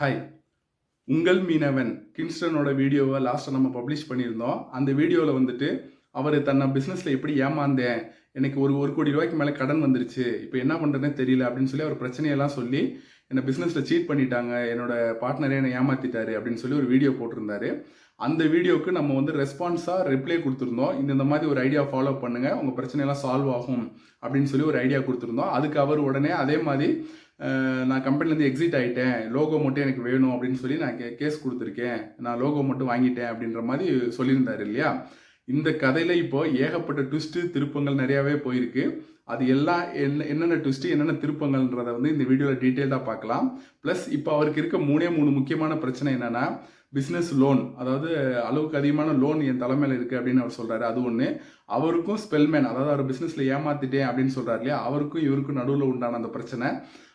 Hi உங்கள் மீனவன் கின்ஸ்டனோட வீடியோவை லாஸ்ட்டாக நம்ம பப்ளிஷ் பண்ணியிருந்தோம். அந்த வீடியோவில் வந்துட்டு அவர் தன்னை பிஸ்னஸில் எப்படி ஏமாந்தேன்? எனக்கு ஒரு ஒரு கோடி ரூபாய்க்கு மேலே கடன் வந்துருச்சு. இப்போ என்ன பண்ணுறதுனே தெரியல அப்படின்னு சொல்லி அவர் பிரச்சனையெல்லாம் சொல்லி என்னை பிஸ்னஸில் சீட் பண்ணிட்டாங்க. என்னோட பார்ட்னரே என்னை ஏமாத்திட்டாரு அப்படின்னு சொல்லி ஒரு வீடியோ போட்டிருந்தாரு. அந்த வீடியோவுக்கு நம்ம வந்து ரெஸ்பான்ஸாக ரிப்ளை கொடுத்துருந்தோம். இந்த இந்த மாதிரி ஒரு ஐடியா ஃபாலோ பண்ணுங்கள் உங்கள் பிரச்சனையெல்லாம் சால்வ் ஆகும் அப்படின்னு சொல்லி ஒரு ஐடியா கொடுத்துருந்தோம். அதுக்கு அவர் உடனே அதே மாதிரி நான் கம்பெனிலேருந்து எக்ஸிட் ஆகிட்டேன் லோகோ மட்டும் எனக்கு வேணும் அப்படின்னு சொல்லி நான் கே கேஸ் கொடுத்துருக்கேன். நான் லோகோ மட்டும் வாங்கிட்டேன் அப்படின்ற மாதிரி சொல்லியிருந்தாரு இல்லையா? இந்த கதையில் இப்போ ஏகப்பட்ட ட்விஸ்ட்டு திருப்பங்கள் நிறையாவே போயிருக்கு. அது எல்லாம் என்ன என்னென்ன ட்விஸ்ட்டு என்னென்ன திருப்பங்கள்ன்றதை வந்து இந்த வீடியோவில் டீட்டெயிலாக பார்க்கலாம். ப்ளஸ் இப்போ அவருக்கு இருக்க மூணே மூணு முக்கியமான பிரச்சனை என்னென்னா பிஸ்னஸ் லோன் அதாவது அளவுக்கு அதிகமான லோன் என் தலைமையில் இருக்குது அப்படின்னு அவர் சொல்கிறாரு அது ஒன்று அவருக்கும் ஸ்பெல்மேன் அதாவது அவர் பிஸ்னஸில் ஏமாத்திட்டேன் அப்படின்னு சொல்கிறார் இல்லையா? அவருக்கும் இவருக்கும் நடுவில் உண்டான அந்த பிரச்சனை.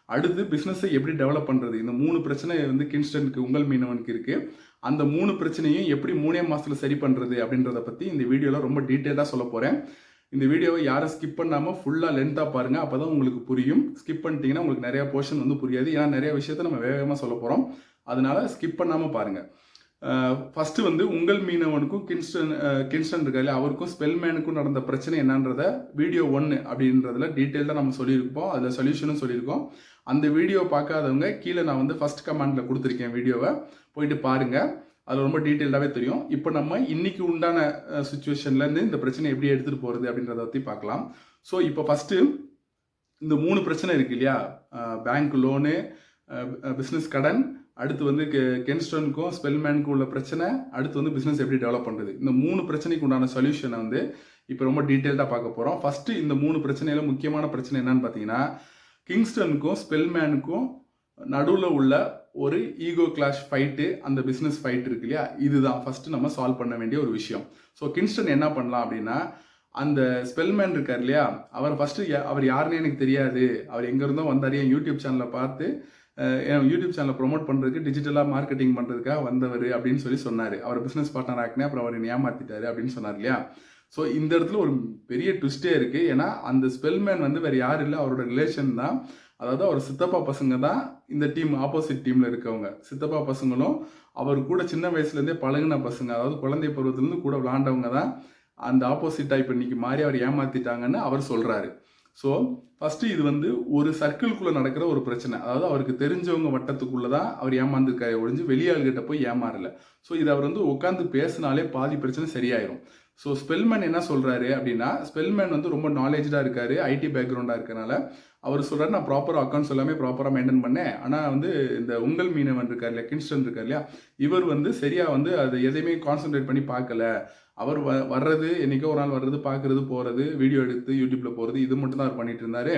அடுத்து பிஸ்னஸை எப்படி டெவலப் பண்ணுறது இந்த மூணு பிரச்சனை வந்து கின்ஸ்டனுக்கு உங்கள் மீனவனுக்கு இருக்குது அந்த மூணு பிரச்சனையும் எப்படி மூணே மாதத்தில் சரி பண்ணுறது அப்படின்றத பற்றி இந்த வீடியோவில் ரொம்ப டீட்டெயிலாக சொல்ல போகிறேன் இந்த வீடியோவை யாரும் ஸ்கிப் பண்ணாமல் ஃபுல்லாக லென்த்தாக பாருங்கள் அப்போ தான் உங்களுக்கு புரியும். ஸ்கிப் பண்ணிட்டீங்கன்னா உங்களுக்கு நிறையா போர்ஷன் வந்து புரியாது. ஏன்னா நிறைய விஷயத்த நம்ம வேகமாக சொல்ல போகிறோம் அதனால ஸ்கிப் பண்ணாமல் பாருங்கள் ஃபஸ்ட்டு வந்து உங்கள் மீனவனுக்கும் கின்ஸ்டன் அஹ், கின்ஸ்டன் இருக்காரு அவருக்கும் ஸ்பெல்மேனுக்கும் நடந்த பிரச்சனை என்னன்றத வீடியோ ஒன்று அப்படின்றதுல தான் நம்ம சொல்லியிருப்போம். அதில் சொல்யூஷனும் சொல்லியிருக்கோம். அந்த வீடியோ பார்க்காதவங்க கீழே நான் வந்து ஃபர்ஸ்ட் கமெண்டில் கொடுத்துருக்கேன் வீடியோவை போயிட்டு பாருங்கள் அது ரொம்ப டீட்டெயில்டாகவே தெரியும். இப்போ நம்ம இன்னைக்கு உண்டான சுச்சுவேஷன்லேருந்து இந்த பிரச்சனை எப்படி எடுத்துகிட்டு போகிறது அப்படின்றத பற்றி பார்க்கலாம். ஸோ இப்போ ஃபஸ்ட்டு இந்த மூணு பிரச்சனை இருக்கு இல்லையா? பேங்க் லோனு பிஸ்னஸ் கடன் அடுத்து வந்து கென்ஸ்டனுக்கும் ஸ்பெல்மேனுக்கும் உள்ள பிரச்சனை அடுத்து வந்து பிஸ்னஸ் எப்படி டெவலப் பண்ணுறது இந்த மூணு பிரச்சனைக்கு உண்டான சொல்யூஷனை வந்து இப்போ ரொம்ப டீட்டெயில்டாக பார்க்க போகிறோம் ஃபஸ்ட்டு இந்த மூணு பிரச்சனையில முக்கியமான பிரச்சனை என்னன்னு பார்த்தீங்கன்னா கிங்ஸ்டனுக்கும் ஸ்பெல்மேனுக்கும் நடுவில் உள்ள ஒரு ஈகோ கிளாஷ் ஃபைட்டு அந்த பிஸ்னஸ் ஃபைட் இருக்கு இல்லையா? இதுதான். ஃபஸ்ட்டு நம்ம சால்வ் பண்ண வேண்டிய ஒரு விஷயம். ஸோ கிங்ஸ்டன் என்ன பண்ணலாம் அப்படின்னா அந்த ஸ்பெல்மேன் இருக்கார் இல்லையா? அவர் ஃபஸ்ட்டு அவர் யாருன்னு எனக்கு தெரியாது. அவர் எங்கேருந்தோ வந்தார். என் யூடியூப் சேனலை பார்த்து என் யூடியூப் சேனலை ப்ரொமோட் பண்ணுறதுக்கு டிஜிட்டலாக மார்க்கெட்டிங் பண்ணுறதுக்காக வந்தவர் அப்படின்னு சொல்லி சொன்னார். அவர் பிஸ்னஸ் பார்ட்னர் ஆக்கினே அப்புறம் அவர் ஏமாற்றிட்டார் அப்படின்னு சொன்னார் இல்லையா? ஸோ இந்த இடத்துல ஒரு பெரிய ட்விஸ்டே இருக்குது ஏன்னா அந்த ஸ்பெல்மேன் வந்து வேறு யாரும் இல்லை அவரோட ரிலேஷன் தான். அதாவது அவர் சித்தப்பா பசங்க தான் இந்த டீம் ஆப்போசிட் டீமில் இருக்கவங்க. சித்தப்பா பசங்களும் அவர் கூட சின்ன வயசுலேருந்தே பழகுன பசங்க. அதாவது குழந்தை பருவத்துலேருந்து கூட விளாண்டவங்க தான். அந்த ஆப்போசிட் டைப் இன்றைக்கி மாறி அவர் ஏமாத்திட்டாங்கன்னு அவர் சொல்கிறாரு ஸோ ஃபஸ்ட்டு இது வந்து ஒரு சர்க்கிள்குள்ளே நடக்கிற ஒரு பிரச்சனை. அதாவது அவருக்கு தெரிஞ்சவங்க வட்டத்துக்குள்ளே தான் அவர் ஏமாந்துருக்காரு ஒழிஞ்சு வெளியாள்கிட்ட போய் ஏமாறல. ஸோ இது அவர் வந்து உட்காந்து பேசினாலே பாதி பிரச்சனை சரியாயிரும். ஸோ ஸ்பெல்மேன் என்ன சொல்கிறாரு அப்படின்னா ஸ்பெல்மேன் வந்து ரொம்ப நாலேஜாக இருக்காரு ஐடி பேக்ரவுண்டாக இருக்கனால. அவர் சொல்கிறார் நான் ப்ராப்பர் அக்கௌண்ட்ஸ் எல்லாமே ப்ராப்பராக மெயின்டைன் பண்ணேன். ஆனால் வந்து இந்த உங்கள் மீனவன் இருக்கார் இல்லையா கின்ஸ்டன் இருக்கார் இல்லையா இவர் வந்து சரியாக வந்து அதை எதையுமே கான்சென்ட்ரேட் பண்ணி பார்க்கல. அவர் வ வர்றது என்னைக்கோ ஒரு நாள் வர்றது பார்க்கறது போகிறது வீடியோ எடுத்து யூடியூப்பில் போகிறது இது மட்டும் தான் அவர் பண்ணிட்டு இருந்தாரு.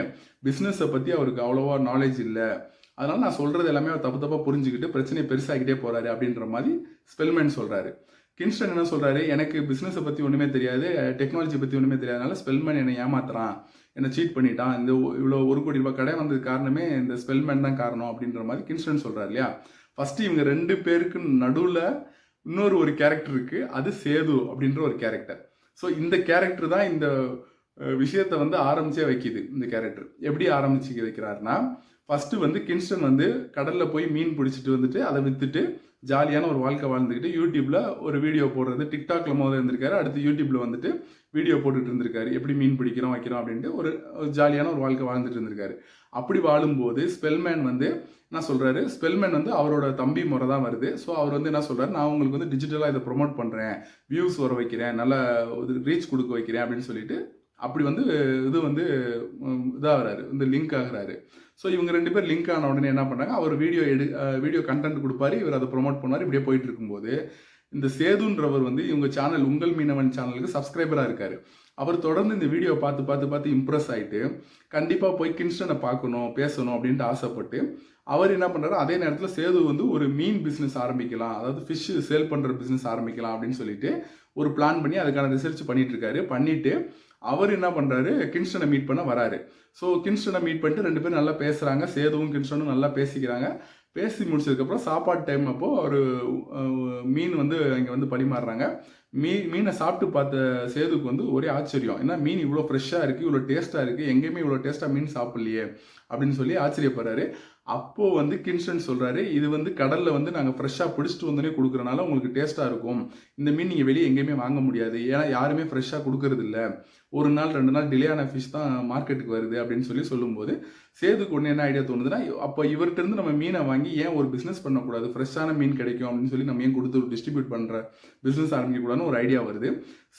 பிஸ்னஸை பற்றி அவருக்கு அவ்வளோவா நாலேஜ் இல்லை. அதனால நான் சொல்கிறது எல்லாமே அவர் தப்பு தப்பாக புரிஞ்சுக்கிட்டு பிரச்சனையை பெருசாகிட்டே போகிறாரு அப்படின்ற மாதிரி ஸ்பெல்மேன் சொல்கிறாரு கின்ஸ்டன் என்ன சொல்கிறாரு எனக்கு பிஸ்னஸை பற்றி ஒன்றுமே தெரியாது டெக்னாலஜி பற்றி ஒன்றுமே தெரியாதனால ஸ்பெல்மேன் என்னை ஏமாத்துறான். என்னை சீட் பண்ணிட்டான். இந்த இவ்வளோ ஒரு கோடி ரூபாய் கடை வந்தது காரணமே இந்த ஸ்பெல்மேன் தான் காரணம் அப்படின்ற மாதிரி கின்ஸ்டன் சொல்கிறார் இல்லையா? ஃபஸ்ட்டு இவங்க ரெண்டு பேருக்கு நடுவில் இன்னொரு ஒரு கேரக்டர் இருக்குது அது சேது அப்படின்ற ஒரு கேரக்டர் ஸோ இந்த கேரக்டர் தான் இந்த விஷயத்தை வந்து ஆரம்பிச்சே வைக்குது இந்த கேரக்டர் எப்படி ஆரம்பிச்சு வைக்கிறாருன்னா ஃபஸ்ட்டு வந்து கின்ஸ்டன் வந்து கடலில் போய் மீன் பிடிச்சிட்டு வந்துட்டு அதை விற்றுட்டு ஜாலியான ஒரு வாழ்க்கை வாழ்ந்துக்கிட்டு யூடியூப்பில் ஒரு வீடியோ போடுறது டிக்டாக்ல முதல்ல இருந்திருக்காரு அடுத்து யூடியூப்பில் வந்துட்டு வீடியோ போட்டுட்டு இருந்திருக்காரு. எப்படி மீன் பிடிக்கிறோம் வைக்கிறோம் அப்படின்ட்டு ஒரு ஜாலியான ஒரு வாழ்க்கை வாழ்ந்துட்டு இருந்திருக்காரு. அப்படி வாழும்போது ஸ்பெல்மேன் வந்து என்ன சொல்கிறாரு ஸ்பெல்மேன் வந்து அவரோட தம்பி முறை தான் வருது. ஸோ அவர் வந்து என்ன சொல்கிறார் நான் உங்களுக்கு வந்து டிஜிட்டலாக இதை ப்ரொமோட் பண்ணுறேன் வியூஸ் வர வைக்கிறேன். நல்ல ரீச் கொடுக்க வைக்கிறேன் அப்படின்னு சொல்லிட்டு அப்படி வந்து இது வந்து இதாகிறாரு. இந்த லிங்க் ஆகுறாரு. ஸோ இவங்க ரெண்டு பேர் லிங்க் ஆன உடனே என்ன பண்ணாங்க? அவர் வீடியோ எடு வீடியோ கண்டென்ட் கொடுப்பாரு. இவர் அதை ப்ரோமோட் பண்ணார் இப்படியே போயிட்டு இருக்கும்போது இந்த சேதுன்றவர் வந்து இவங்க சேனல் உங்கள் மீனவன் சேனலுக்கு சப்ஸ்கிரைபராக இருக்கார். அவர் தொடர்ந்து இந்த வீடியோ பார்த்து பார்த்து பார்த்து இம்ப்ரெஸ் ஆகிட்டு கண்டிப்பாக போய் கின்ஸ்டனை பார்க்கணும் பேசணும் அப்படின்ட்டு ஆசைப்பட்டு அவர் என்ன பண்ணுறாரு அதே நேரத்தில் சேது வந்து ஒரு மீன் பிஸ்னஸ் ஆரம்பிக்கலாம். அதாவது ஃபிஷ் சேல் பண்ணுற பிஸ்னஸ் ஆரம்பிக்கலாம் அப்படின்னு சொல்லிட்டு ஒரு பிளான் பண்ணி அதுக்கான ரிசர்ச் பண்ணிட்டு இருக்காரு. பண்ணிட்டு அவர் என்ன பண்ணுறாரு கின்ஸ்டனை மீட் பண்ண வராரு. ஸோ கின்ஸ்டனை மீட் பண்ணிட்டு ரெண்டு பேரும் நல்லா பேசுகிறாங்க சேதுவும் கின்ஸ்டனும் நல்லா பேசிக்கிறாங்க. பேசி முடிச்சதுக்கப்புறம் சாப்பாடு டைம் அப்போ ஒரு மீன் வந்து இங்கே வந்து பரிமாறுறாங்க. மீ மீனை சாப்பிட்டு பார்த்த சேதுக்கு வந்து ஒரே ஆச்சரியம். ஏன்னா மீன் இவ்வளோ ஃப்ரெஷ்ஷாக இருக்குது இவ்வளோ டேஸ்ட்டாக இருக்குது எங்கேயுமே இவ்வளோ டேஸ்ட்டாக மீன் சாப்பிட்லையே? அப்படின்னு சொல்லி ஆச்சரியப்படுறாரு. அப்போது வந்து கின்ஸ்டன் சொல்கிறாரு இது வந்து கடலில் வந்து நாங்கள் ஃப்ரெஷ்ஷாக பிடிச்சிட்டு வந்தோடனே கொடுக்குறனால உங்களுக்கு டேஸ்ட்டாக இருக்கும். இந்த மீன் நீங்கள் வெளியே எங்கேயுமே வாங்க முடியாது. ஏன்னா யாருமே ஃப்ரெஷ்ஷாக கொடுக்கறதில்ல. ஒரு நாள் ரெண்டு நாள் டிலே ஆன ஃபிஷ் தான் மார்க்கெட்டுக்கு வருது அப்படின்னு சொல்லி சொல்லும்போது சேதுக்கு ஒன்று என்ன ஐடியா தோணுதுன்னா அப்போ இவர்கிட்டருந்து நம்ம மீனை வாங்கி ஏன் ஒரு பிஸ்னஸ் பண்ணக்கூடாது? ஃப்ரெஷ்ஷான மீன் கிடைக்கும் அப்படின்னு சொல்லி நம்ம ஏன் கொடுத்து டிஸ்ட்ரிபியூட் பண்ணுற பிஸ்னஸ் ஆரம்பிக்கக்கூடாதுன்னு ஒரு ஐடியா வருது.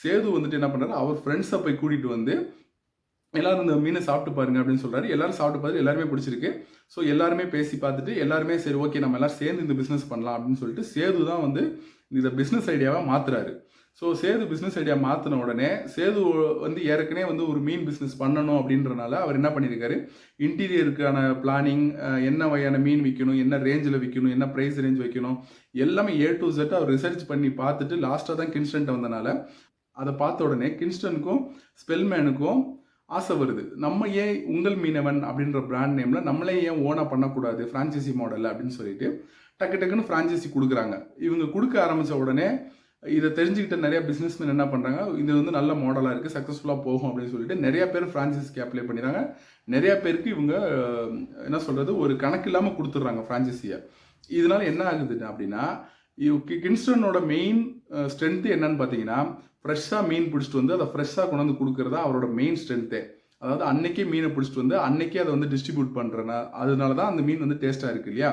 சேது வந்துட்டு என்ன பண்ணுறாரு அவர் ஃப்ரெண்ட்ஸை போய் கூட்டிகிட்டு வந்து எல்லாரும் இந்த மீனை சாப்பிட்டு பாருங்க அப்படின்னு சொல்றாரு. எல்லாரும் சாப்பிட்டு பார்த்து எல்லாருமே பிடிச்சிருக்கு. ஸோ எல்லாருமே பேசி பார்த்துட்டு எல்லாருமே சரி ஓகே நம்ம எல்லாரும் சேர்ந்து இந்த பிஸ்னஸ் பண்ணலாம் அப்படின்னு சொல்லிட்டு சேது தான் வந்து இந்த பிஸ்னஸ் ஐடியாவை மாத்துறாரு. ஸோ சேது பிஸ்னஸ் ஐடியா மாற்றின உடனே சேது வந்து ஏற்கனவே வந்து ஒரு மீன் பிஸ்னஸ் பண்ணணும் அப்படின்றனால அவர் என்ன பண்ணியிருக்காரு இன்டீரியருக்கான பிளானிங் என்ன வகையான மீன் விற்கணும் என்ன ரேஞ்சில் விற்கணும் என்ன ப்ரைஸ் ரேஞ்ச் வைக்கணும் எல்லாமே ஏ டு செட் அவர் ரிசர்ச் பண்ணி பார்த்துட்டு லாஸ்ட்டாக தான் கின்ஸ்டன்ட் வந்தனால அதை பார்த்த உடனே கின்ஸ்டனுக்கும் ஸ்பெல்மேனுக்கும் ஆசை வருது. நம்ம ஏன் உங்கள் மீனவன் அப்படின்ற பிராண்ட் நேமில் நம்மளே ஏன் ஓனாக பண்ணக்கூடாது ஃப்ரான்ச்சைசி மாடல் அப்படின்னு சொல்லிட்டு டக்கு டக்குன்னு ஃப்ரான்ச்சைசி கொடுக்குறாங்க. இவங்க கொடுக்க ஆரம்பிச்ச உடனே இதை தெரிஞ்சுக்கிட்ட நிறைய பிஸ்னஸ்மேன் என்ன பண்ணுறாங்க இது வந்து நல்ல மாடலாக இருக்குது சக்ஸஸ்ஃபுல்லாக போகும் அப்படின்னு சொல்லிட்டு நிறைய பேர் ஃப்ரான்ச்சைஸிக்கு அப்ளை பண்ணிடுறாங்க. நிறைய பேருக்கு இவங்க என்ன சொல்கிறது ஒரு கணக்கு இல்லாமல் கொடுத்துட்றாங்க ஃப்ரான்ச்சைஸியை இதனால் என்ன ஆகுது அப்படின்னா இவ்- கின்ஸ்டனோட மெயின் ஸ்ட்ரென்த்து என்னன்னு பார்த்தீங்கன்னா ஃப்ரெஷ்ஷாக மீன் பிடிச்சிட்டு வந்து அதை ஃப்ரெஷ்ஷாக கொண்டு வந்து கொடுக்குறதா அவரோட மெயின் ஸ்ட்ரென்த்தே அதாவது அன்னைக்கே மீனை பிடிச்சிட்டு வந்து அன்னைக்கே அதை வந்து டிஸ்ட்ரிபியூட் பண்ணுறேன்னா அதனால தான் அந்த மீன் வந்து டேஸ்ட்டாக இருக்கு இல்லையா?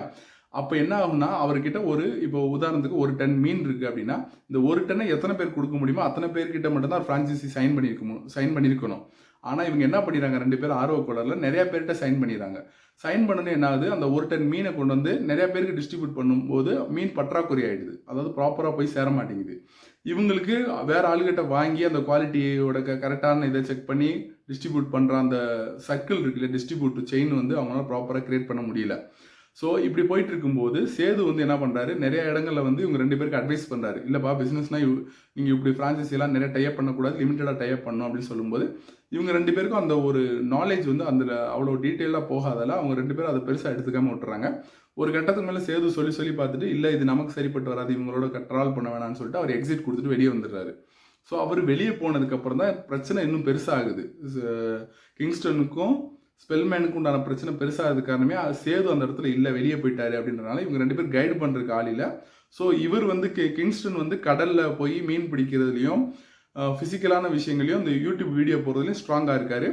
அப்போ என்ன ஆகும்னா அவர்கிட்ட ஒரு இப்போ உதாரணத்துக்கு ஒரு டன் மீன் இருக்குது அப்படின்னா இந்த ஒரு டன்னை எத்தனை பேர் கொடுக்க முடியுமோ அத்தனை பேர்கிட்ட மட்டும்தான் ஃப்ரான்ச்சைசி சைன் பண்ணியிருக்கணும் சைன் பண்ணியிருக்கணும் ஆனால் இவங்க என்ன பண்ணிடுறாங்க? ரெண்டு பேரும் ஆர்வ கோளரில் நிறைய பேர்கிட்ட சைன் பண்ணிடுறாங்க. சைன் பண்ணணும் என்ன ஆகுது? அந்த ஒரு டன் மீனை கொண்டு வந்து நிறைய பேருக்கு டிஸ்ட்ரிபியூட் பண்ணும்போது மீன் பற்றாக்குறை ஆகிடுது அதாவது ப்ராப்பராக போய் சேர மாட்டேங்குது. இவங்களுக்கு வேறு ஆளுகிட்ட வாங்கி அந்த குவாலிட்டியோட கரெக்டான இதை செக் பண்ணி டிஸ்ட்ரிபியூட் பண்ணுற அந்த சர்க்கிள் இருக்குல்ல டிஸ்ட்ரிபியூட் செயின் வந்து அவங்களால ப்ராப்பராக கிரியேட் பண்ண முடியல. ஸோ இப்படி போயிட்டு இருக்கும்போது சேது வந்து என்ன பண்ணுறாரு நிறைய இடங்களில் வந்து இவங்க ரெண்டு பேருக்கு அட்வைஸ் பண்ணுறாரு இல்லைப்பா பிசினஸ்னா நீங்கள் இப்படி ஃப்ரான்ச்சைசி எல்லாம் நிறைய டைப் பண்ணக்கூடாது லிமிட்டடாக டைப் பண்ணணும் அப்படின்னு சொல்லும்போது இவங்க ரெண்டு பேருக்கும் அந்த ஒரு நாலேஜ் வந்து அந்த அவ்வளோ டீட்டெயிலாக போகாதால அவங்க ரெண்டு பேரும் அதை பெருசாக எடுத்துக்காமல் விட்டுறாங்க. ஒரு கட்டத்துக்கு மேலே சேது சொல்லி சொல்லி பார்த்துட்டு இல்லை இது நமக்கு சரிப்பட்டு வராது இவங்களோட ட்ராவல் பண்ண வேணாம்னு சொல்லிட்டு அவர் எக்ஸிட் கொடுத்துட்டு வெளியே வந்துடுறாரு. ஸோ அவர் வெளியே போனதுக்கப்புறம் தான் பிரச்சனை இன்னும் பெருசாகுது. கிங்ஸ்டனுக்கும் ஸ்பெல்மேனுக்கு உண்டான பிரச்சனை பெருசாகிறது காரணமே அது சேது அந்த இடத்துல இல்லை வெளியே போயிட்டாரு அப்படின்றனால இவங்க ரெண்டு பேர் கைடு பண்ணுறதுக்கு ஆள் ஸோ இவர் வந்து கி- கிங்ஸ்டன் வந்து கடலில் போய் மீன் பிடிக்கிறதுலையும் ஃபிசிக்கலான விஷயங்களையும் இந்த யூடியூப் வீடியோ போகிறதுலையும் ஸ்ட்ராங்காக இருக்காரு.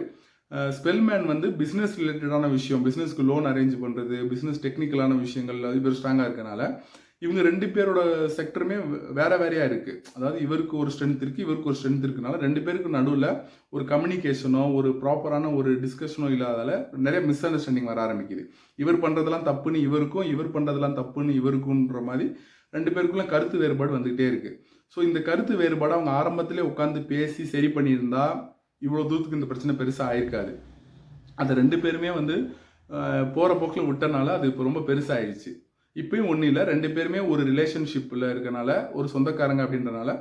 ஸ்பெல்மேன் வந்து பிஸ்னஸ் ரிலேட்டடான விஷயம் பிஸ்னஸ்க்கு லோன் அரேஞ்ச் பண்ணுறது பிஸ்னஸ் டெக்னிக்கலான விஷயங்கள் அது பேர் ஸ்ட்ராங்காக இருக்கனால இவங்க ரெண்டு பேரோட செக்டருமே வேற வேறையா இருக்கு. அதாவது இவருக்கு ஒரு ஸ்ட்ரென்த் இருக்கு இவருக்கு ஒரு ஸ்ட்ரென்த் இருக்குனால ரெண்டு பேருக்கு நடுவில் ஒரு கம்யூனிகேஷனோ ஒரு ப்ராப்பரான ஒரு டிஸ்கஷனோ இல்லாதால நிறைய மிஸ் அண்டர்ஸ்டாண்டிங் வர ஆரம்பிக்குது. இவர் பண்றதெல்லாம் தப்புன்னு இவருக்கும் இவர் பண்றதெல்லாம் தப்புன்னு இவருக்குன்ற மாதிரி ரெண்டு பேருக்குள்ள கருத்து வேறுபாடு வந்துகிட்டே இருக்கு. ஸோ இந்த கருத்து வேறுபாடு அவங்க ஆரம்பத்திலே உட்காந்து பேசி சரி பண்ணியிருந்தா இவ்வளோ தூரத்துக்கு இந்த பிரச்சனை பெருசாக ஆயிருக்காது. அந்த ரெண்டு பேருமே வந்து போகிற போக்கில் விட்டனால அது இப்போ ரொம்ப பெருசாயிடுச்சு இப்பயும் ஒன்றும் இல்லை. ரெண்டு பேருமே ஒரு ரிலேஷன்ஷிப்பில் இருக்கனால ஒரு சொந்தக்காரங்க அப்படின்றனால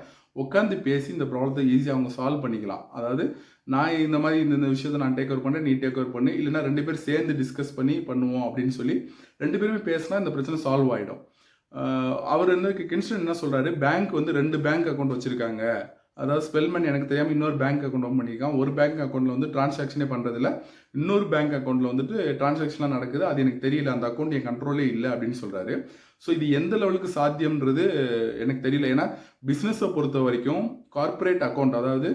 உட்காந்து பேசி இந்த ப்ராப்ளத்தை ஈஸியாக அவங்க சால்வ் பண்ணிக்கலாம். அதாவது நான் இந்த மாதிரி இந்த விஷயத்த விஷயத்தை நான் டேக் ஓவர் பண்ணேன் நீ டேக் ஓவர் பண்ணு இல்லைன்னா ரெண்டு பேரும் சேர்ந்து டிஸ்கஸ் பண்ணி பண்ணுவோம் அப்படின்னு சொல்லி ரெண்டு பேருமே பேசினா இந்த பிரச்சனை சால்வ் ஆகிடும் அவர் என்ன கின்ஸ்டன் என்ன சொல்கிறாரு பேங்க் வந்து ரெண்டு பேங்க் அக்கௌண்ட் வச்சுருக்காங்க. அதாவது ஸ்பெல்மன் எனக்கு தெரியாமல் இன்னொரு பேங்க் அக்கௌண்ட் ஓப்பன் பண்ணியிருக்கான். ஒரு பேங்க் அக்கௌண்ட்டில் வந்து டிரான்சாக்ஷனே பண்ணுறதில்ல இன்னொரு பேங்க் அக்கௌண்ட்டில் வந்துட்டு டிரான்சாக்ஷன்லாம் நடக்குது. அது எனக்கு தெரியல. அந்த அக்கௌண்ட் என் கண்ட்ரோலே இல்லை அப்படின்னு சொல்கிறாரு ஸோ இது எந்த லெவலுக்கு சாத்தியம்ன்றது எனக்கு தெரியல. ஏன்னா பிஸ்னஸை பொறுத்த வரைக்கும் கார்ப்பரேட் அக்கௌண்ட் அதாவது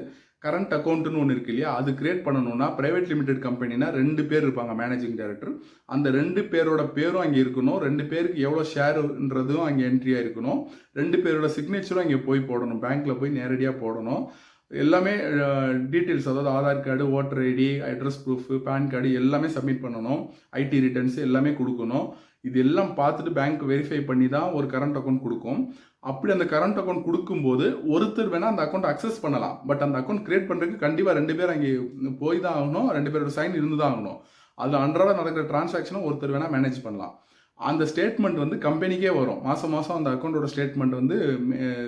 கரண்ட் அக்கௌண்ட்டுன்னு ஒன்று இருக்கு இல்லையா? அது கிரியேட் பண்ணணும்னா ப்ரைவேட் லிமிடெட் கம்பெனினா ரெண்டு பேர் இருப்பாங்க மேனேஜிங் டைரக்டர் அந்த ரெண்டு பேரோட பேரும் அங்கே இருக்கணும். ரெண்டு பேருக்கு எவ்வளோ ஷேருன்றதும் அங்கே என்ட்ரியாக இருக்கணும். ரெண்டு பேரோட சிக்னேச்சரும் அங்கே போய் போடணும். பேங்க்கில் போய் நேரடியாக போடணும். எல்லாமே டீட்டெயில்ஸ் அதாவது Aadhaar card voter ID address proof PAN card எல்லாமே சப்மிட் பண்ணணும். ஐடி ரிட்டர்ன்ஸ் எல்லாமே கொடுக்கணும். இது எல்லாம் பார்த்துட்டு பேங்க் வெரிஃபை பண்ணி தான் ஒரு கரண்ட் அக்கௌண்ட் கொடுக்கும். அப்படி அந்த கரண்ட் அக்கௌண்ட் கொடுக்கும்போது ஒருத்தர் வேணால் அந்த அக்கௌண்ட் அக்சஸ் பண்ணலாம். பட் அந்த அக்கௌண்ட் கிரியேட் பண்ணுறதுக்கு கண்டிப்பாக ரெண்டு பேர் அங்கே போய் தான் ஆகணும். ரெண்டு பேரோட சைன் இருந்து தான் ஆகணும். அது அன்றாட நடக்கிற டிரான்சாக்ஷனும் ஒருத்தர் வேணால் மேனேஜ் பண்ணலாம். அந்த ஸ்டேட்மெண்ட் வந்து கம்பெனிக்கே வரும். மாதம் மாதம் அந்த அக்கௌண்ட்டோட ஸ்டேட்மெண்ட் வந்து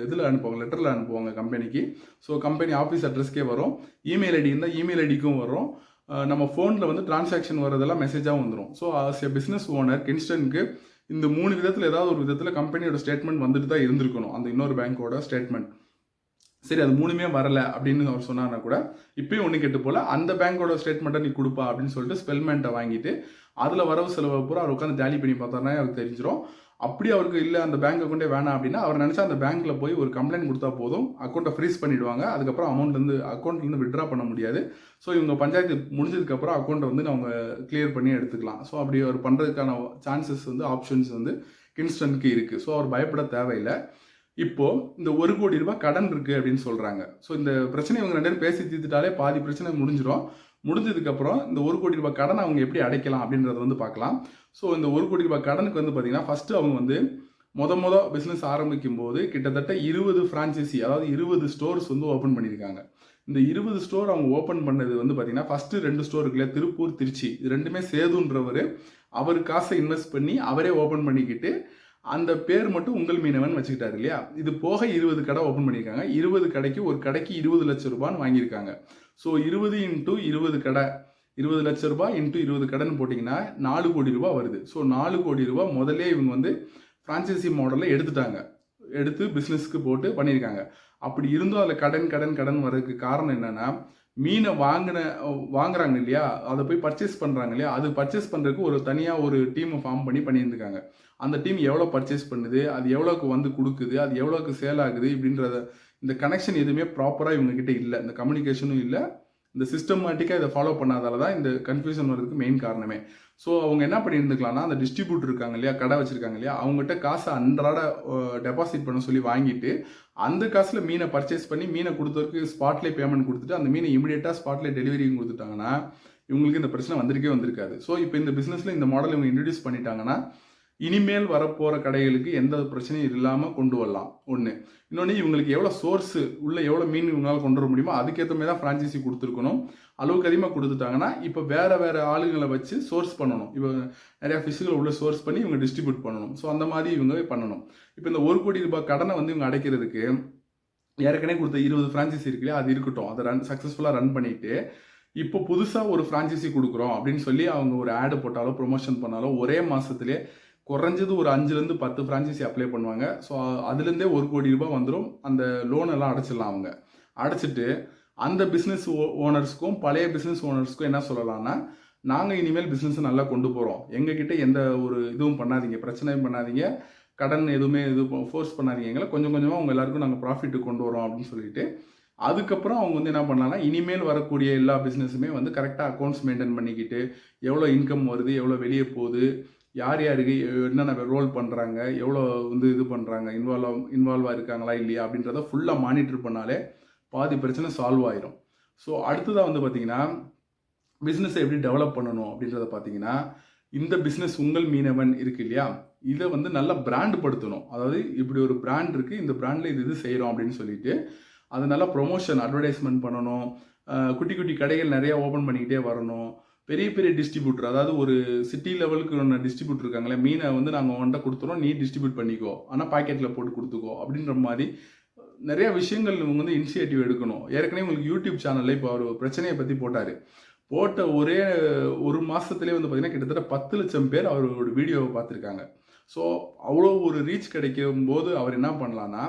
இதில் அனுப்புவாங்க லெட்டரில் அனுப்புவாங்க கம்பெனிக்கு ஸோ கம்பெனி ஆஃபீஸ் அட்ரஸ்க்கே வரும். இமெயில் ஐடி இருந்தால் இமெயில் ஐடிக்கும் வரும். நம்ம ஃபோனில் வந்து டிரான்சாக்ஷன் வரதெல்லாம் மெசேஜாக வந்துடும் so as a business owner கின்ஸ்டனுக்கு இந்த மூணு விதத்தில் ஏதாவது ஒரு விதத்தில் கம்பெனியோட ஸ்டேட்மெண்ட் வந்துட்டு தான் இருந்திருக்கணும். அந்த இன்னொரு பேங்க்கோட ஸ்டேட்மெண்ட் சரி அது மூணுமே வரல அப்படின்னு அவர் சொன்னார்னா கூட இப்பயும் ஒன்று கெட்டு போல அந்த பேங்க்கோட ஸ்டேட்மெண்ட்டை நீ கொடுப்பா அப்படின்னு சொல்லிட்டு ஸ்பெல்மெண்ட்டை வாங்கிட்டு அதில் வரவு செலவை பூரா அவர் உட்காந்து டேலி பண்ணி பார்த்தாருனா அவருக்கு தெரிஞ்சிடும் அப்படி அவருக்கு இல்லை அந்த பேங்க் அக்கௌண்ட்டே வேணாம் அப்படின்னா அவர் நினச்சா அந்த பேங்க்கில் போய் ஒரு கம்ப்ளைண்ட் கொடுத்தா போதும். அக்கௌண்ட்டை ஃப்ரீஸ் பண்ணிவிடுவாங்க அதுக்கப்புறம் அமௌண்ட் வந்து அக்கௌண்ட்லேருந்து விட்ரா பண்ண முடியாது. ஸோ இவங்க பஞ்சாயத்து முடிஞ்சதுக்கப்புறம் அக்கௌண்ட்டை வந்து அவங்க கிளியர் பண்ணி எடுத்துக்கலாம். ஸோ அப்படி அவர் பண்ணுறதுக்கான சான்சஸ் வந்து ஆப்ஷன்ஸ் வந்து கின்ஸ்டனுக்கு இருக்குது ஸோ அவர் பயப்பட தேவையில்லை. இப்போ இந்த ஒரு கோடி ரூபாய் கடன் இருக்கு அப்படின்னு சொல்றாங்க. ஸோ இந்த பிரச்சனை இவங்க ரெண்டு பேரும் பேசி தீர்த்துட்டாலே பாதி பிரச்சனை முடிஞ்சிடும் முடிஞ்சதுக்கப்புறம் இந்த ஒரு கோடி ரூபாய் கடன் அவங்க எப்படி அடைக்கலாம் அப்படின்றத வந்து பார்க்கலாம். ஸோ இந்த ஒரு கோடி ரூபாய் கடனுக்கு வந்து பார்த்தீங்கன்னா ஃபர்ஸ்ட் அவங்க வந்து முத முத பிஸ்னஸ் ஆரம்பிக்கும் போது கிட்டத்தட்ட இருபது ஃப்ரான்ச்சைசி அதாவது இருபது ஸ்டோர்ஸ் வந்து ஓப்பன் பண்ணியிருக்காங்க. இந்த இருபது ஸ்டோர் அவங்க ஓப்பன் பண்ணது வந்து பார்த்தீங்கன்னா ஃபர்ஸ்ட் ரெண்டு ஸ்டோர் இருக்குல்ல திருப்பூர் திருச்சி. இது ரெண்டுமே சேதுன்றவர் அவர் காசை இன்வெஸ்ட் பண்ணி அவரே ஓப்பன் பண்ணிக்கிட்டு அந்த பேர் மட்டும் உங்கள் மீனவன் வச்சுக்கிட்டாரு இல்லையா? இது போக இருபது கடை ஓப்பன் பண்ணியிருக்காங்க. இருபது கடைக்கு ஒரு கடைக்கு இருபது லட்சம் ரூபான்னு வாங்கியிருக்காங்க. ஸோ இருபது இன்ட்டு இருபது கடை இருபது லட்ச ரூபாய் இன்ட்டு இருபது கடன் போட்டிங்கன்னா நாலு கோடி ரூபா வருது. ஸோ நாலு கோடி ரூபா முதல்ல இவங்க வந்து ஃப்ரான்ச்சைசி மாடலில் எடுத்துட்டாங்க. எடுத்து பிஸ்னஸ்க்கு போட்டு பண்ணியிருக்காங்க. அப்படி இருந்தும் அதில் கடன் கடன் கடன் வர்றதுக்கு காரணம் என்னென்னா மீனை வாங்கின வாங்குறாங்க இல்லையா? அதை போய் பர்ச்சேஸ் பண்ணுறாங்க இல்லையா? அது பர்ச்சேஸ் பண்ணுறதுக்கு ஒரு தனியாக ஒரு டீமை ஃபார்ம் பண்ணி பண்ணியிருந்துக்காங்க அந்த டீம் எவ்வளோ பர்ச்சேஸ் பண்ணுது? அது எவ்வளோக்கு வந்து கொடுக்குது? அது எவ்வளோக்கு சேல் ஆகுது? இப்படின்றத இந்த கனெக்ஷன் எதுவுமே ப்ராப்பராக இவங்ககிட்ட இல்லை. இந்த கம்யூனிகேஷனும் இல்லை. இந்த சிஸ்டமேட்டிக்காக இதை ஃபாலோ பண்ணாதால தான் இந்த கன்ஃபியூஷன் வர்றதுக்கு மெயின் காரணமே. ஸோ அவங்க என்ன பண்ணியிருந்துக்கலாம்னா அந்த டிஸ்ட்ரிபியூட்டர் இருக்காங்க இல்லையா கடை வச்சிருக்காங்க இல்லையா அவங்ககிட்ட காசை அன்றாட டெபாசிட் பண்ண சொல்லி வாங்கிட்டு அந்த காசில் மீனை பர்ச்சேஸ் பண்ணி மீனை கொடுத்தவருக்கு ஸ்பாட்லேயே பேமெண்ட் கொடுத்துட்டு அந்த மீனை இமீடியட்டாக ஸ்பாட்லேயே டெலிவரியும் கொடுத்துட்டாங்கன்னா இவங்களுக்கு இந்த பிரச்சனை வந்திருக்கே வந்திருக்காது. ஸோ இப்போ இந்த பிஸ்னஸில் இந்த மாடல் இவங்க இன்ட்ரடியூஸ் பண்ணிட்டாங்கன்னா இனிமேல் வரப்போகிற கடைகளுக்கு எந்த பிரச்சனையும் இல்லாமல் கொண்டு வரலாம். ஒன்று இன்னொன்று இவங்களுக்கு எவ்வளோ சோர்ஸு உள்ள எவ்வளோ மீன் இவங்களால் கொண்டு வர முடியுமோ அதுக்கேற்ற மாதிரி தான் ஃப்ரான்ச்சைசி கொடுத்துருக்கணும். அளவுக்கு அதிகமாக கொடுத்துட்டாங்கன்னா இப்போ வேறு வேறு ஆளுங்களை வச்சு சோர்ஸ் பண்ணணும். இப்போ நிறையா ஃபிஷ்ஷுகளை உள்ள சோர்ஸ் பண்ணி இவங்க டிஸ்ட்ரிபியூட் பண்ணணும். ஸோ அந்த மாதிரி இவங்க பண்ணணும். இப்போ இந்த ஒரு கோடி ரூபாய் கடனை வந்து இவங்க அடைக்கிறதுக்கு ஏற்கனவே கொடுத்த இருபது ஃப்ரான்ச்சைசி இருக்குல்லையா அது இருக்கட்டும். அதை ரன் சக்ஸஸ்ஃபுல்லாக ரன் பண்ணிவிட்டு இப்போ புதுசாக ஒரு ஃப்ரான்ச்சைசி கொடுக்குறோம் அப்படின்னு சொல்லி அவங்க ஒரு ஆடு போட்டாலோ ப்ரொமோஷன் பண்ணாலோ ஒரே மாதத்துலேயே குறைஞ்சது ஒரு அஞ்சுலேருந்து பத்து ஃப்ரான்ச்சைசி அப்ளை பண்ணுவாங்க. ஸோ அதுலேருந்தே ஒரு கோடி ரூபாய் வந்துடும் அந்த லோன் எல்லாம் அடைச்சிடலாம் அவங்க. அடைச்சிட்டு அந்த பிஸ்னஸ் ஓனர்ஸ்க்கும் பழைய பிஸ்னஸ் ஓனர்ஸ்க்கும் என்ன சொல்லலாம்னா நாங்கள் இனிமேல் பிஸ்னஸை நல்லா கொண்டு போகிறோம் எங்ககிட்ட எந்த ஒரு இதுவும் பண்ணாதீங்க. பிரச்சனையும் பண்ணாதீங்க. கடன் எதுவுமே இது ஃபோர்ஸ் பண்ணாதீங்க எங்களை. கொஞ்சம் கொஞ்சமாக அவங்க எல்லாருக்கும் நாங்கள் ப்ராஃபிட்டு கொண்டு வரோம் அப்படின்னு சொல்லிட்டு அதுக்கப்புறம் அவங்க வந்து என்ன பண்ணலாம்னா இனிமேல் வரக்கூடிய எல்லா பிஸ்னஸுமே வந்து கரெக்டாக அக்கௌண்ட்ஸ் மெயின்டைன் பண்ணிக்கிட்டு எவ்வளோ இன்கம் வருது எவ்வளோ வெளியே போகுது யார் யாருக்கு என்னென்ன ரோல் பண்ணுறாங்க எவ்வளோ வந்து இது பண்ணுறாங்க இன்வால்வ் இன்வால்வாக இருக்காங்களா இல்லையா அப்படின்றத ஃபுல்லாக மானிட்டர் பண்ணாலே பாதி பிரச்சனை சால்வ் ஆயிரும். ஸோ அடுத்ததாக வந்து பார்த்தீங்கன்னா பிஸ்னஸை எப்படி டெவலப் பண்ணணும் அப்படின்றத பார்த்தீங்கன்னா இந்த பிஸ்னஸ் உங்கள் மீனவன் இருக்கு இல்லையா? இதை வந்து நல்லா பிராண்ட் படுத்தணும். அதாவது இப்படி ஒரு பிராண்ட் இருக்குது இந்த பிராண்டில் இது இது செய்கிறோம் அப்படின்னு சொல்லிட்டு அது நல்லா ப்ரொமோஷன் அட்வர்டைஸ்மெண்ட் பண்ணணும். குட்டி குட்டி கடைகள் நிறையா ஓப்பன் பண்ணிக்கிட்டே வரணும். பெரிய பெரிய டிஸ்ட்ரிபியூட்டர் அதாவது ஒரு சிட்டி லெவலுக்கு ஒன்று டிஸ்ட்ரிபியூட்டர் இருக்காங்களே மீனை வந்து நாங்கள் உன்ட்ட கொடுத்துறோம் நீ டிஸ்ட்ரிபியூட் பண்ணிக்கோ. ஆனால் பாக்கெட்டில் போட்டு கொடுத்துக்கோ அப்படின்ற மாதிரி நிறைய விஷயங்கள் இவங்க வந்து இனிஷியேட்டிவ் எடுக்கணும். ஏற்கனவே உங்களுக்கு யூடியூப் சேனலில் இப்போ அவர் பிரச்சனையை பற்றி போட்டார். போட்ட ஒரே ஒரு மாதத்துலேயே வந்து பார்த்திங்கன்னா கிட்டத்தட்ட பத்து லட்சம் பேர் அவரோட வீடியோவை பார்த்துருக்காங்க. ஸோ அவ்வளோ ஒரு ரீச் கிடைக்கும் போது அவர் என்ன பண்ணலான்னா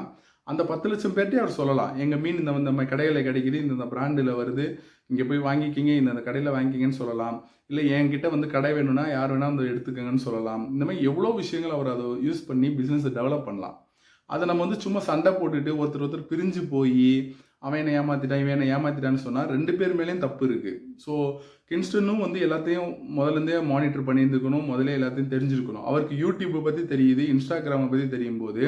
அந்த பத்து லட்சம் பேர்ட்டே அவர் சொல்லலாம். எங்கள் மீன் இந்த நம்ம கடையில் கிடைக்குது இந்த பிராண்டில் வருது இங்கே போய் வாங்கிக்கிங்க இந்த கடையில் வாங்கிக்கிங்கன்னு சொல்லலாம். இல்லை என்கிட்ட வந்து கடை வேணும்னா யார் வேணால் அதை எடுத்துக்கங்கன்னு சொல்லலாம். இந்த மாதிரி எவ்வளோ விஷயங்கள் அவர் அதை யூஸ் பண்ணி பிஸ்னஸை டெவலப் பண்ணலாம். அதை நம்ம வந்து சும்மா சண்டை போட்டுட்டு ஒருத்தர் ஒருத்தர் பிரிஞ்சு போய் அவன் என்னை ஏமாத்திட்டான் இவன் என்னை ஏமாத்திட்டான்னு சொன்னால் ரெண்டு பேர் மேலேயும் தப்பு இருக்குது ஸோ கின்ஸ்டனும் வந்து எல்லாத்தையும் முதலேருந்தே மானிட்டர் பண்ணியிருந்துக்கணும் முதல்ல எல்லாத்தையும் தெரிஞ்சிருக்கணும். அவருக்கு யூடியூப்பை பற்றி தெரியுது இன்ஸ்டாகிராமை பற்றி தெரியும் போது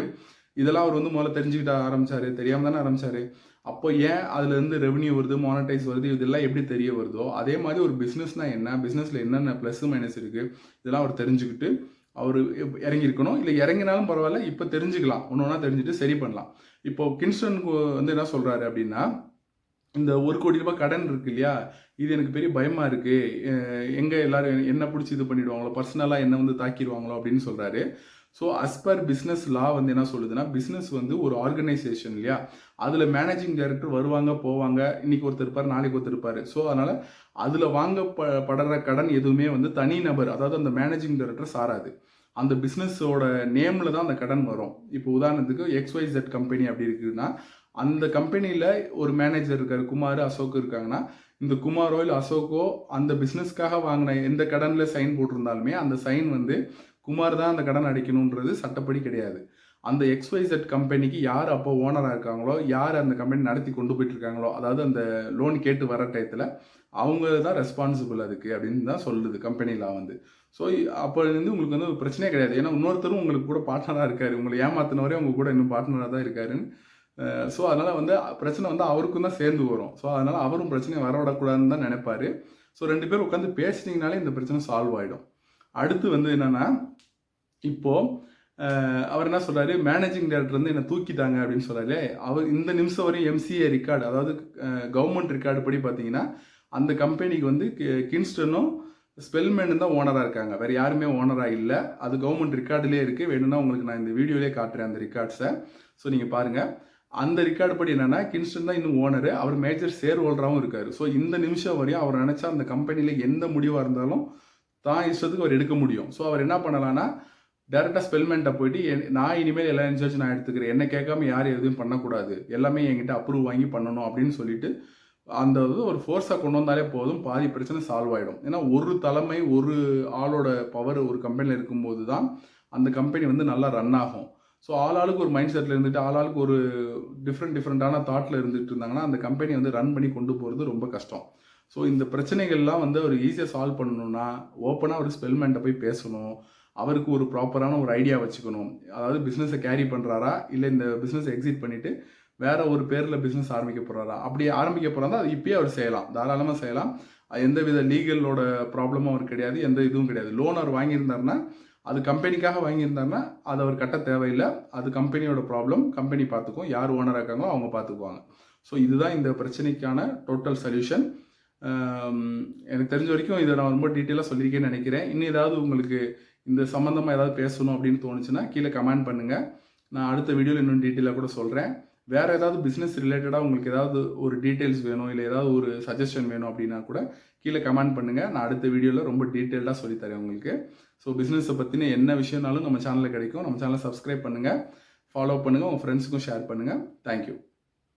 இதெல்லாம் அவர் வந்து முதல்ல தெரிஞ்சுக்கிட்ட ஆரம்பிச்சாரு. தெரியாம தானே ஆரம்பிச்சாரு. அப்போ ஏன் அதுல இருந்து ரெவன்யூ வருது மானிட்டைஸ் வருது இதெல்லாம் எப்படி தெரிய வருதோ அதே மாதிரி ஒரு பிஸ்னஸ்னா என்ன பிஸ்னஸ்ல என்னென்ன ப்ளஸ் மைனஸ் இருக்கு இதெல்லாம் அவர் தெரிஞ்சுக்கிட்டு அவர் இறங்கியிருக்கணும். இல்லை இறங்கினாலும் பரவாயில்ல இப்போ தெரிஞ்சுக்கலாம். ஒன்று ஒன்றா தெரிஞ்சுட்டு சரி பண்ணலாம். இப்போ கின்ஸ்டனுக்கு வந்து என்ன சொல்கிறாரு அப்படின்னா இந்த ஒரு கோடி ரூபாய் கடன் இருக்கு இல்லையா? இது எனக்கு பெரிய பயமாக இருக்குது எங்கே எல்லாரும் என்ன பிடிச்சி இது பண்ணிடுவாங்களோ பர்சனலாக என்ன வந்து தாக்கிடுவாங்களோ அப்படின்னு சொல்கிறாரு so as per business law வந்து என்ன சொல்லுதுன்னா பிஸ்னஸ் வந்து ஒரு ஆர்கனைசேஷன் இல்லையா? அதில் மேனேஜிங் டைரக்டர் வருவாங்க போவாங்க. இன்னைக்கு ஒருத்தர் இருப்பார் நாளைக்கு ஒருத்தர் இருப்பார். ஸோ அதனால் அதில் வாங்க படுற கடன் எதுவுமே வந்து தனி நபர் அதாவது அந்த மேனேஜிங் டைரக்டர் சாராது. அந்த பிஸ்னஸோட நேமில் தான் அந்த கடன் வரும். இப்போ உதாரணத்துக்கு XYZ கம்பெனி அப்படி இருக்குதுன்னா அந்த கம்பெனியில் ஒரு மேனேஜர் இருக்கார் குமார் அசோக் இருக்காங்கன்னா இந்த குமாரோ இல்லை அசோக்கோ அந்த பிஸ்னஸ்க்காக வாங்கின எந்த கடனில் சைன் போட்டிருந்தாலுமே அந்த சைன் வந்து குமார் தான் அந்த கடன் அடைக்கணுன்றது சட்டப்படி கிடையாது. அந்த XYZ கம்பெனிக்கு யார் அப்போ ஓனராக இருக்காங்களோ யார் அந்த கம்பெனி நடத்தி கொண்டு போயிட்டு இருக்காங்களோ அதாவது அந்த லோன் கேட்டு வர டயத்தில் அவங்க தான் ரெஸ்பான்சிபிள் அதுக்கு அப்படின்னு தான் சொல்லுது கம்பெனிலாம் வந்து. ஸோ அப்போ உங்களுக்கு வந்து ஒரு பிரச்சனையே கிடையாது. ஏன்னா இன்னொருத்தரும் உங்களுக்கு கூட பார்ட்னராக இருக்காரு. உங்களை ஏமாத்தினவரே உங்க கூட இன்னும் பார்ட்னராக தான் இருக்காருன்னு ஸோ அதனால் வந்து பிரச்சனை வந்து அவருக்கும் தான் சேர்ந்து வரும். ஸோ அதனால் அவரும் பிரச்சனையை வரவிடக்கூடாதுன்னு தான் நினைப்பாரு. ஸோ ரெண்டு பேரும் உட்காந்து பேசினீங்கனாலே இந்த பிரச்சனை சால்வ் ஆகிடும் அடுத்து வந்து என்னென்னா இப்போது அவர் என்ன சொல்கிறாரு மேனேஜிங் டைரக்டர் வந்து என்னை தூக்கிட்டாங்க அப்படின்னு சொல்கிறாரு அவர் இந்த நிமிஷம் வரையும் எம்சிஏ ரெக்கார்டு அதாவது கவர்மெண்ட் ரெக்கார்டு படி பார்த்தீங்கன்னா அந்த கம்பெனிக்கு வந்து கி- கின்ஸ்டனும் ஸ்பெல்மேன் தான் ஓனராக இருக்காங்க. வேறு யாருமே ஓனராக இல்லை. அது கவர்மெண்ட் ரெக்கார்டுலேயே இருக்குது வேணும்னா உங்களுக்கு நான் இந்த வீடியோலேயே காட்டுறேன் அந்த ரெக்கார்ட்ஸை ஸோ நீங்கள் பாருங்கள் அந்த ரெக்கார்டு படி என்னென்னா கின்ஸ்டன் தான் இன்னும் ஓனர் அவர் மேஜர் ஷேர் ஹோல்டராகவும் இருக்கார். ஸோ இந்த நிமிஷம் வரையும் அவர் நினச்சா அந்த கம்பெனியில் எந்த முடிவாக இருந்தாலும் தான் இஷ்டத்துக்கு அவர் எடுக்க முடியும். ஸோ அவர் என்ன பண்ணலான்னா டேரெக்டாக ஸ்பெல்மெண்ட்டை போயிட்டு என்- நான் இனிமேல் எல்லா இன்சார்ஜ் நான் எடுத்துக்கிறேன். என்ன கேட்காம யாரும் எதுவும் பண்ணக்கூடாது. எல்லாமே என்கிட்ட அப்ரூவ் வாங்கி பண்ணணும் அப்படின்னு சொல்லிட்டு அந்த இது ஒரு ஃபோர்ஸாக கொண்டு வந்தாலே போதும் பாதி பிரச்சனை சால்வ் ஆகிடும் ஏன்னா ஒரு தலைமை ஒரு ஆளோட பவர் ஒரு கம்பெனியில் இருக்கும்போது தான் அந்த கம்பெனி வந்து நல்லா ரன் ஆகும். ஸோ ஆள் ஆளுக்கு ஒரு மைண்ட் செட்டில் இருந்துட்டு ஆள் ஆளுக்கு ஒரு டிஃப்ரெண்ட் டிஃப்ரெண்ட்டான தாட்டில் இருந்துட்டு இருந்தாங்கன்னா அந்த கம்பெனி வந்து ரன் பண்ணி கொண்டு போகிறது ரொம்ப கஷ்டம். ஸோ இந்த பிரச்சனைகள்லாம் வந்து அவர் ஈஸியாக சால்வ் பண்ணணும்னா ஓப்பனாக ஒரு ஸ்பெல்மெண்ட்டை போய் பேசணும். அவருக்கு ஒரு ப்ராப்பரான ஒரு ஐடியா வச்சுக்கணும். அதாவது பிஸ்னஸை கேரி பண்ணுறாரா இல்லை இந்த பிஸ்னஸ் எக்ஸிட் பண்ணிவிட்டு வேறு ஒரு பேரில் பிஸ்னஸ் ஆரம்பிக்க போகிறாரா அப்படி ஆரம்பிக்க போகிறதா அது இப்பயே அவர் செய்யலாம். தாராளமாக செய்யலாம். எந்த வித லீகலோட ப்ராப்ளமும் அவர் கிடையாது. எந்த இதுவும் கிடையாது. லோன் அவர் வாங்கியிருந்தாருன்னா அது கம்பெனிக்காக வாங்கியிருந்தாருன்னா அது அவர் கட்ட தேவையில்லை. அது கம்பெனியோட ப்ராப்ளம் கம்பெனி பார்த்துக்கும். யார் ஓனராக இருக்காங்களோ அவங்க பார்த்துக்குவாங்க. ஸோ இதுதான் இந்த பிரச்சனைக்கான டோட்டல் சொல்யூஷன் எனக்கு தெரிஞ்ச வரைக்கும் இதை நான் ரொம்ப டீட்டெயிலாக சொல்லியிருக்கேன்னு நினைக்கிறேன். இன்னும் ஏதாவது உங்களுக்கு இந்த சம்மந்தமாக ஏதாவது பேசணும் அப்படின்னு தோணுச்சுன்னா கீழே கமெண்ட் பண்ணுங்கள் நான் அடுத்த வீடியோவில் இன்னும் டீட்டெயிலாக கூட சொல்கிறேன் வேறு ஏதாவது பிஸ்னஸ் ரிலேட்டடாக உங்களுக்கு ஏதாவது ஒரு டீட்டெயில்ஸ் வேணும் இல்லை ஏதாவது ஒரு சஜஷன் வேணும் அப்படின்னா கூட கீழே கமெண்ட் பண்ணுங்கள் நான் அடுத்த வீடியோவில் ரொம்ப டீட்டெயில்டாக சொல்லித்தரேன் உங்களுக்கு. ஸோ பிஸ்னஸை பற்றின என்ன விஷயம்னாலும் நம்ம சேனலில் கிடைக்கும். நம்ம சேனலை சப்ஸ்கிரைப் பண்ணுங்கள் ஃபாலோ பண்ணுங்கள் உங்கள் ஃப்ரெண்ட்ஸுக்கும் ஷேர் பண்ணுங்கள் தேங்க்யூ